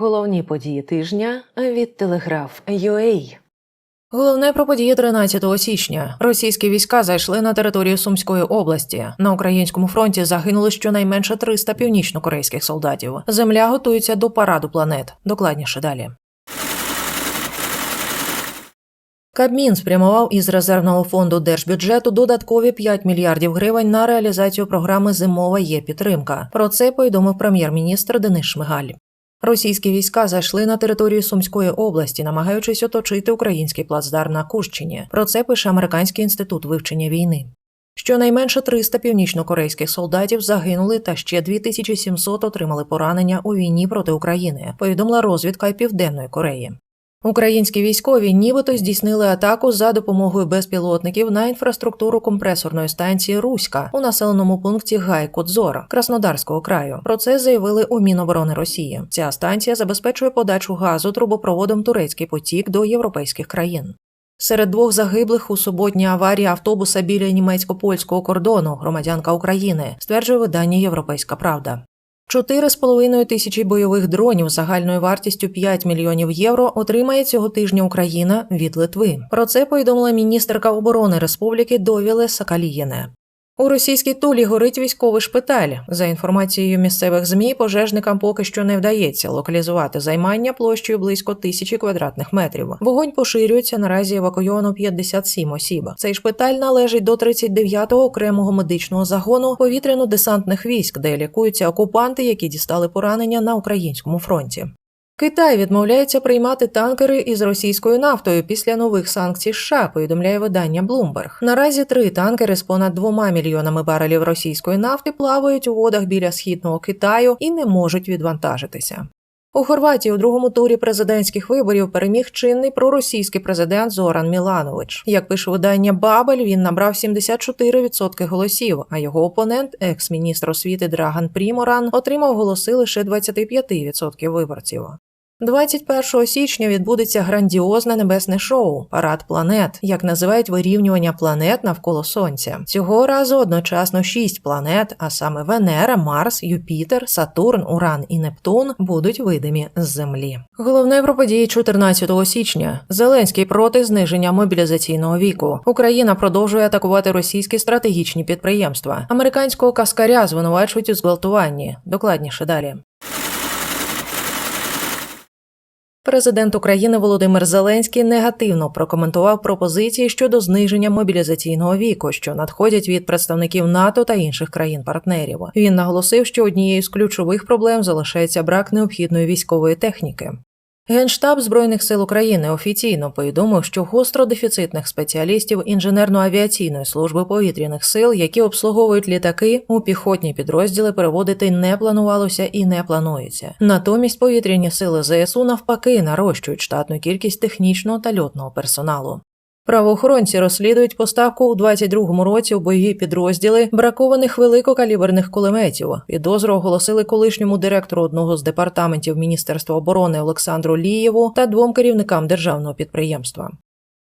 Головні події тижня від Телеграф UA. Головне про події 13 січня. Російські війська зайшли на територію Сумської області. На українському фронті загинули щонайменше 300 північнокорейських солдатів. Земля готується до параду планет. Докладніше далі. Кабмін спрямував із резервного фонду держбюджету додаткові 5 мільярдів гривень на реалізацію програми Зимова є підтримка. Про це повідомив прем'єр-міністр Денис Шмигаль. Російські війська зайшли на територію Сумської області, намагаючись оточити український плацдарм на Курщині. Про це пише Американський інститут вивчення війни. Щонайменше 300 північнокорейських солдатів загинули та ще 2700 отримали поранення у війні проти України. Повідомила розвідка Південної Кореї. Українські військові нібито здійснили атаку за допомогою безпілотників на інфраструктуру компресорної станції Руська у населеному пункті Гай-Кодзор Краснодарського краю. Про це заявили у Міноборони Росії. Ця станція забезпечує подачу газу трубопроводом турецький потік до європейських країн. Серед двох загиблих у суботній аварії автобуса біля німецько-польського кордону громадянка України стверджує видання Європейська Правда. 4,5 тисячі бойових дронів загальною вартістю 5 мільйонів євро отримає цього тижня Україна від Литви. Про це повідомила міністерка оборони республіки Довіле Сакалієне. У російській тулі горить військовий шпиталь. За інформацією місцевих змі, пожежникам поки що не вдається локалізувати займання площею близько тисячі квадратних метрів. Вогонь поширюється. Наразі евакуйовано 57 осіб. Цей шпиталь належить до 39-го окремого медичного загону повітряно-десантних військ, де лікуються окупанти, які дістали поранення на українському фронті. Китай відмовляється приймати танкери із російською нафтою після нових санкцій США, повідомляє видання Bloomberg. Наразі три танкери з понад двома мільйонами барелів російської нафти плавають у водах біля східного Китаю і не можуть відвантажитися. У Хорватії у другому турі президентських виборів переміг чинний проросійський президент Зоран Міланович. Як пише видання Бабель, він набрав 74% голосів, а його опонент, екс-міністр освіти Драган Пріморан, отримав голоси лише 25% виборців. 21 січня відбудеться грандіозне небесне шоу Парад планет, як називають вирівнювання планет навколо Сонця. Цього разу одночасно шість планет, а саме Венера, Марс, Юпітер, Сатурн, Уран і Нептун, будуть видимі з Землі. Головне про події 14 січня. Зеленський проти зниження мобілізаційного віку. Україна продовжує атакувати російські стратегічні підприємства. Американського каскаря звинувачують у зґвалтуванні. Докладніше далі. Президент України Володимир Зеленський негативно прокоментував пропозиції щодо зниження мобілізаційного віку, що надходять від представників НАТО та інших країн-партнерів. Він наголосив, що однією з ключових проблем залишається брак необхідної військової техніки. Генштаб Збройних сил України офіційно повідомив, що гостро дефіцитних спеціалістів інженерно-авіаційної служби повітряних сил, які обслуговують літаки, у піхотні підрозділи переводити не планувалося і не планується. Натомість повітряні сили ЗСУ навпаки нарощують штатну кількість технічного та льотного персоналу. Правоохоронці розслідують поставку у 22-му році у бойові підрозділи бракованих великокаліберних кулеметів. Підозру оголосили колишньому директору одного з департаментів Міністерства оборони Олександру Лієву та двом керівникам державного підприємства.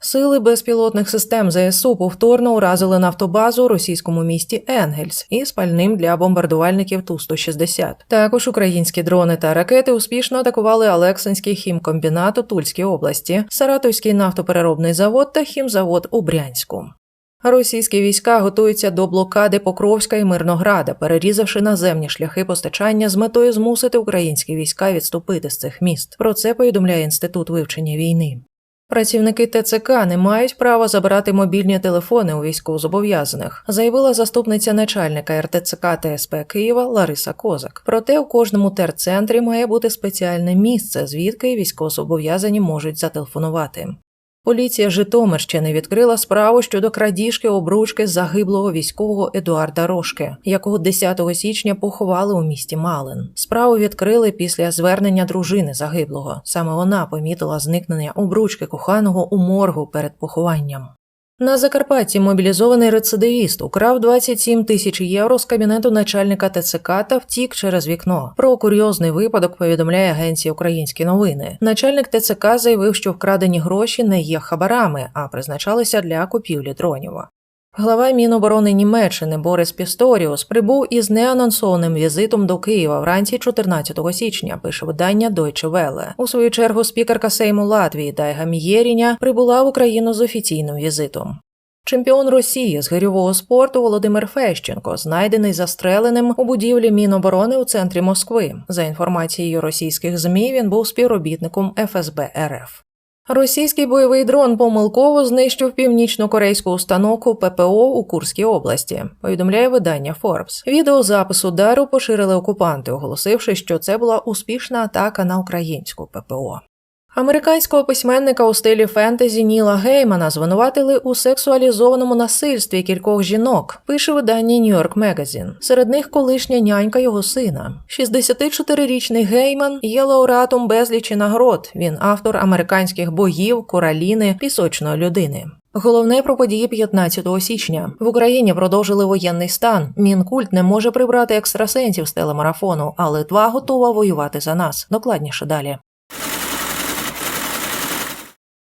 Сили безпілотних систем ЗСУ повторно уразили нафтобазу у російському місті Енгельс із пальним для бомбардувальників Ту-160. Також українські дрони та ракети успішно атакували Алексинський хімкомбінат у Тульській області, Саратовський нафтопереробний завод та хімзавод у Брянську. Російські війська готуються до блокади Покровська і Мирнограда, перерізавши наземні шляхи постачання з метою змусити українські війська відступити з цих міст. Про це повідомляє інститут вивчення війни. Працівники ТЦК не мають права забирати мобільні телефони у військовозобов'язаних, заявила заступниця начальника РТЦК ТСП Києва Лариса Козак. Проте у кожному терцентрі має бути спеціальне місце, звідки військовозобов'язані можуть зателефонувати. Поліція Житомирщини відкрила справу щодо крадіжки обручки загиблого військового Едуарда Рошки, якого 10 січня поховали у місті Малин. Справу відкрили після звернення дружини загиблого. Саме вона помітила зникнення обручки коханого у моргу перед похованням. На Закарпатті мобілізований рецидивіст украв 27 тисяч євро з кабінету начальника ТЦК та втік через вікно. Про курйозний випадок повідомляє агенція Українські новини. Начальник ТЦК заявив, що вкрадені гроші не є хабарами, а призначалися для купівлі дронів. Глава Міноборони Німеччини Борис Пісторіус прибув із неанонсованим візитом до Києва вранці 14 січня. Пише видання Deutsche Welle. У свою чергу спікерка Сейму Латвії Дайга Мієріня прибула в Україну з офіційним візитом. Чемпіон Росії з гирьового спорту Володимир Фещенко знайдений застреленим у будівлі Міноборони у центрі Москви. За інформацією російських змі, він був співробітником ФСБ РФ. Російський бойовий дрон помилково знищив північно-корейську установку ППО у Курській області. Повідомляє видання Forbes. Відеозапис удару поширили окупанти, оголосивши, що це була успішна атака на українську ППО. Американського письменника у стилі фентезі Ніла Геймана звинуватили у сексуалізованому насильстві кількох жінок. Пише видання York Magazine. Серед них колишня нянька його сина. 64-річний Гейман є лауреатом безлічі нагород. Він автор американських богів, кораліни, пісочної людини. Головне про події 15 січня в Україні продовжили воєнний стан. Мінкульт не може прибрати екстрасенсів з телемарафону, а Литва готова воювати за нас. Докладніше далі.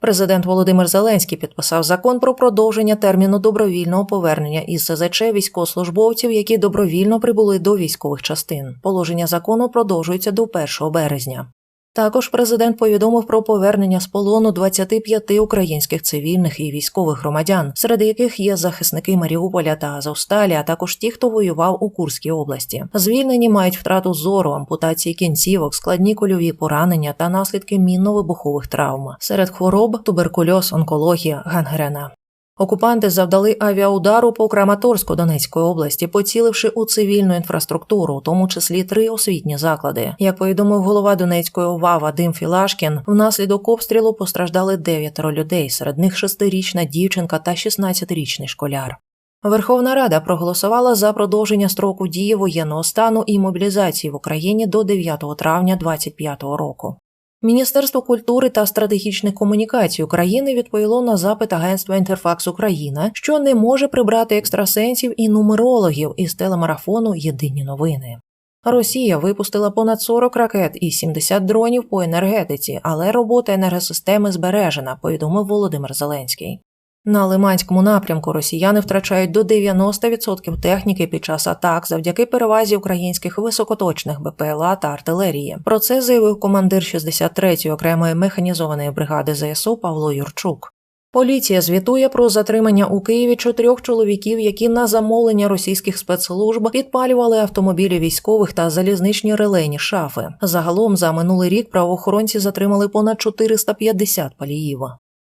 Президент Володимир Зеленський підписав закон про продовження терміну добровільного повернення із СЗЧ військовослужбовців, які добровільно прибули до військових частин. Положення закону продовжується до 1 березня. Також президент повідомив про повернення з полону 25 українських цивільних і військових громадян, серед яких є захисники Маріуполя та Азовсталі, а також ті, хто воював у Курській області. Звільнені мають втрату зору, ампутації кінцівок, складні кульові поранення та наслідки мінно-вибухових травм. Серед хвороб туберкульоз, онкологія, гангрена. Окупанти завдали авіаудару по Краматорську Донецької області, поціливши у цивільну інфраструктуру, у тому числі три освітні заклади. Як повідомив голова Донецької ОВА Вадим Філашкін, внаслідок обстрілу постраждали дев'ятеро людей, серед них шестирічна дівчинка та 16-річний школяр. Верховна Рада проголосувала за продовження строку дії воєнного стану і мобілізації в Україні до 9 травня 2025 року. Міністерство культури та стратегічних комунікацій України відповіло на запит агентства Інтерфакс Україна, що не може прибрати екстрасенсів і нумерологів із телемарафону Єдині новини. Росія випустила понад 40 ракет і 70 дронів по енергетиці, але робота енергосистеми збережена, повідомив Володимир Зеленський. На Лиманському напрямку росіяни втрачають до 90% техніки під час атак завдяки перевазі українських високоточних БПЛА та артилерії. Про це заявив командир 63-ї окремої механізованої бригади ЗСУ Павло Юрчук. Поліція звітує про затримання у Києві чотирьох чоловіків, які на замовлення російських спецслужб підпалювали автомобілі військових та залізничні релейні шафи. Загалом за минулий рік правоохоронці затримали понад 450 паліїв.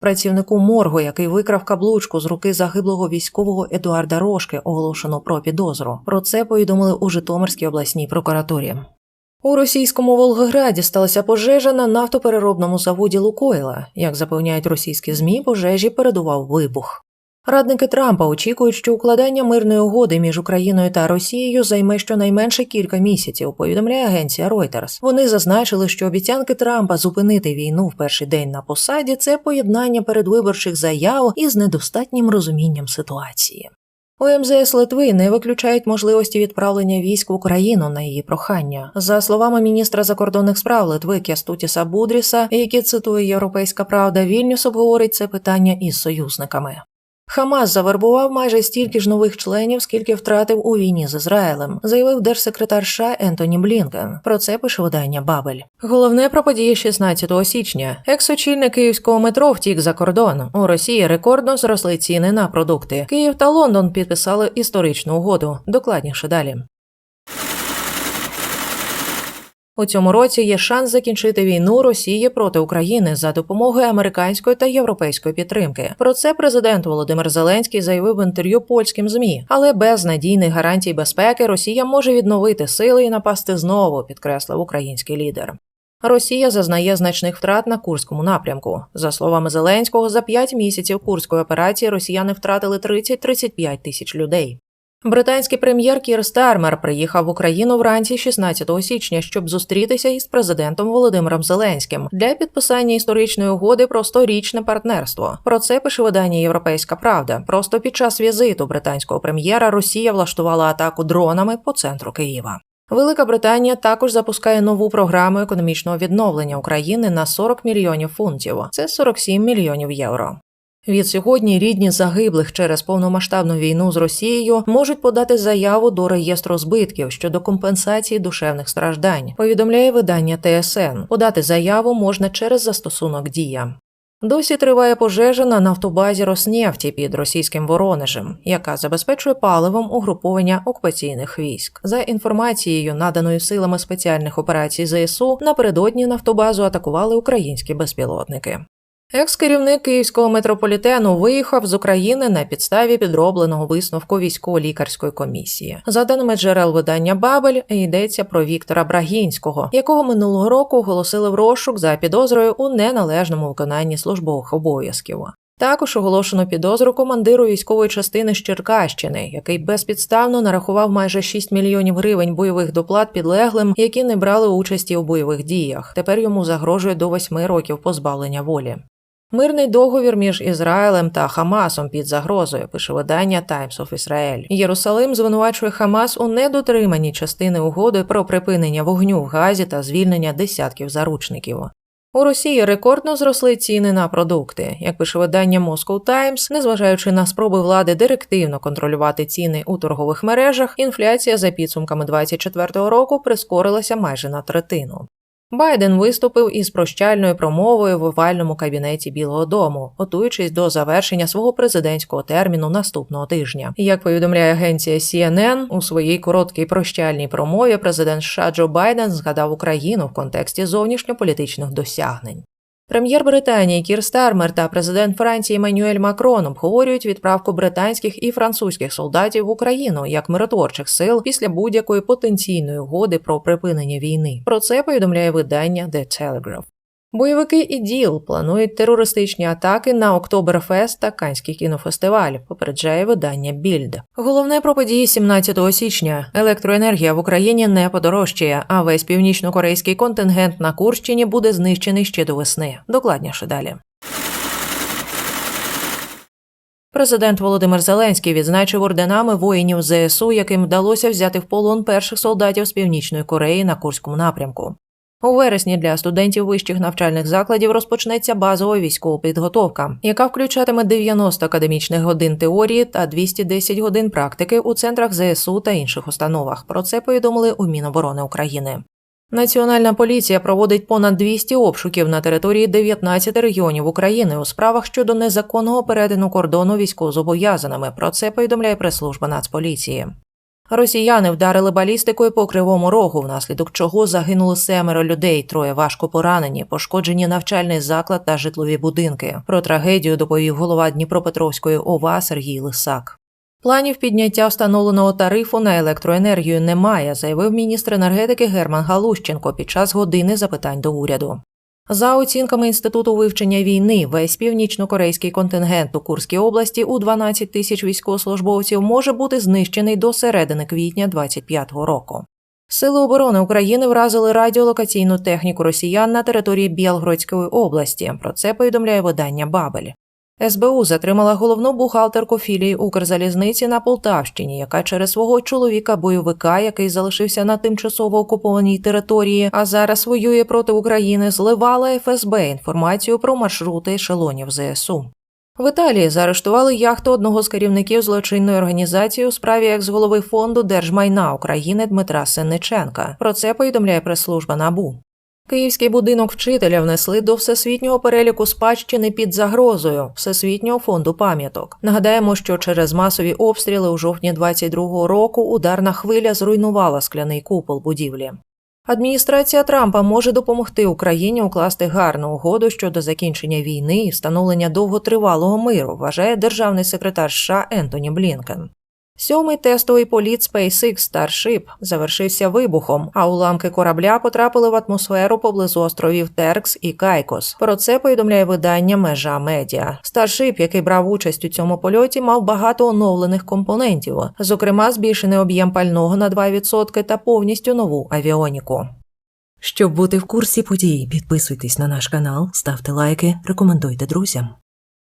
Працівнику моргу, який викрав каблучку з руки загиблого військового Едуарда Рошки, оголошено про підозру. Про це повідомили у Житомирській обласній прокуратурі. У російському Волгограді сталася пожежа на нафтопереробному заводі Лукойла. Як запевняють російські змі, пожежі передував вибух. Радники Трампа очікують, що укладання мирної угоди між Україною та Росією займе щонайменше кілька місяців. Повідомляє агенція Reuters. Вони зазначили, що обіцянки Трампа зупинити війну в перший день на посаді це поєднання передвиборчих заяв із недостатнім розумінням ситуації. У МЗС Литви не виключають можливості відправлення військ в Україну на її прохання. За словами міністра закордонних справ Литви Кястутіса Будріса, які цитує Європейська Правда, Вільнюс обговорить це питання із союзниками. Хамас завербував майже стільки ж нових членів, скільки втратив у війні з Ізраїлем, заявив держсекретар США Ентоні Блінкен. Про це пише видання Бабель. Головне про події 16 січня. Екс-очільник київського метро втік за кордон. У Росії рекордно зросли ціни на продукти. Київ та Лондон підписали історичну угоду. Докладніше далі. У цьому році є шанс закінчити війну Росії проти України за допомогою американської та європейської підтримки. Про це президент Володимир Зеленський заявив в інтерв'ю польським змі. Але без надійних гарантій безпеки Росія може відновити сили і напасти знову, підкреслив український лідер. Росія зазнає значних втрат на Курському напрямку. За словами Зеленського, за п'ять місяців курської операції росіяни втратили 30-35 тисяч людей. Британський прем'єр Кір Стармер приїхав в Україну вранці 16 січня, щоб зустрітися із президентом Володимиром Зеленським для підписання історичної угоди про сторічне партнерство. Про це пише видання Європейська Правда. Просто під час візиту британського прем'єра Росія влаштувала атаку дронами по центру Києва. Велика Британія також запускає нову програму економічного відновлення України на 40 мільйонів фунтів. Це 47 мільйонів євро. Відсьогодні рідні загиблих через повномасштабну війну з Росією можуть подати заяву до реєстру збитків щодо компенсації душевних страждань. Повідомляє видання ТСН. Подати заяву можна через застосунок Дія. Досі триває пожежа на нафтобазі Роснефті під російським Воронежем, яка забезпечує паливом угруповання окупаційних військ. За інформацією, наданою силами спеціальних операцій ЗСУ, напередодні нафтобазу атакували українські безпілотники. Екс-керівник київського метрополітену виїхав з України на підставі підробленого висновку військово-лікарської комісії. За даними джерел видання Бабель, йдеться про Віктора Брагінського, якого минулого року оголосили в розшук за підозрою у неналежному виконанні службових обов'язків. Також оголошено підозру командиру військової частини з Черкащини, який безпідставно нарахував майже 6 мільйонів гривень бойових доплат підлеглим, які не брали участі у бойових діях. Тепер йому загрожує до 8 років позбавлення волі. Мирний договір між Ізраїлем та Хамасом під загрозою, пише видання Times of Israel. Єрусалим звинувачує Хамас у недотриманні частини угоди про припинення вогню в Газі та звільнення десятків заручників. У Росії рекордно зросли ціни на продукти. Як пише видання Moscow Times, незважаючи на спроби влади директивно контролювати ціни у торгових мережах, інфляція за підсумками 2024 року прискорилася майже на третину. Байден виступив із прощальною промовою в овальному кабінеті Білого Дому, готуючись до завершення свого президентського терміну наступного тижня. Як повідомляє агенція CNN, у своїй короткій прощальній промові президент США Джо Байден згадав Україну в контексті зовнішньополітичних досягнень. Прем'єр Британії Кір Стармер та президент Франції Еммануель Макрон обговорюють відправку британських і французьких солдатів в Україну як миротворчих сил після будь-якої потенційної угоди про припинення війни. Про це повідомляє видання The Telegraph. Бойовики ІДІЛ планують терористичні атаки на Октоберфест та Канський кінофестиваль, попереджає видання Більд. Головне про події 17 січня. Електроенергія в Україні не подорожчає, а весь північно-корейський контингент на Курщині буде знищений ще до весни. Докладніше далі. Президент Володимир Зеленський відзначив орденами воїнів ЗСУ, яким вдалося взяти в полон перших солдатів з північної Кореї на Курському напрямку. У вересні для студентів вищих навчальних закладів розпочнеться базова військова підготовка, яка включатиме 90 академічних годин теорії та 210 годин практики у центрах ЗСУ та інших установах. Про це повідомили у Міноборони України. Національна поліція проводить понад 200 обшуків на території 19 регіонів України у справах щодо незаконного перетину кордону військовозобов'язаними. Про це повідомляє прес-служба Нацполіції. Росіяни вдарили балістикою по кривому рогу, внаслідок чого загинуло семеро людей, троє важко поранені, пошкоджені навчальний заклад та житлові будинки. Про трагедію доповів голова Дніпропетровської ОВА Сергій Лисак. Планів підняття встановленого тарифу на електроенергію немає, заявив міністр енергетики Герман Галущенко під час години запитань до уряду. За оцінками інституту вивчення війни, весь північно-корейський контингент у Курській області у 12 тисяч військовослужбовців може бути знищений до середини квітня 2025 року. Сили оборони України вразили радіолокаційну техніку росіян на території Білгородської області. Про це повідомляє видання Бабель. СБУ затримала головну бухгалтерку філії Укрзалізниці на Полтавщині, яка через свого чоловіка бойовика, який залишився на тимчасово окупованій території, а зараз воює проти України, зливала ФСБ інформацію про маршрути ешелонів ЗСУ. В Італії заарештували яхту одного з керівників злочинної організації у справі екс-голови фонду держмайна України Дмитра Сенниченка. Про це повідомляє прес-служба НАБУ. Київський будинок вчителя внесли до всесвітнього переліку спадщини під загрозою Всесвітнього фонду пам'яток. Нагадаємо, що через масові обстріли у жовтні 22-го року ударна хвиля зруйнувала скляний купол будівлі. Адміністрація Трампа може допомогти Україні укласти гарну угоду щодо закінчення війни і встановлення довготривалого миру, вважає державний секретар США Ентоні Блінкен. Сьомий тестовий політ SpaceX Starship завершився вибухом, а уламки корабля потрапили в атмосферу поблизу островів Теркс і Кайкос. Про це повідомляє видання Межа Медіа. Starship, який брав участь у цьому польоті, мав багато оновлених компонентів, зокрема, збільшений об'єм пального на 2% та повністю нову авіоніку. Щоб бути в курсі подій, підписуйтесь на наш канал, ставте лайки, рекомендуйте друзям.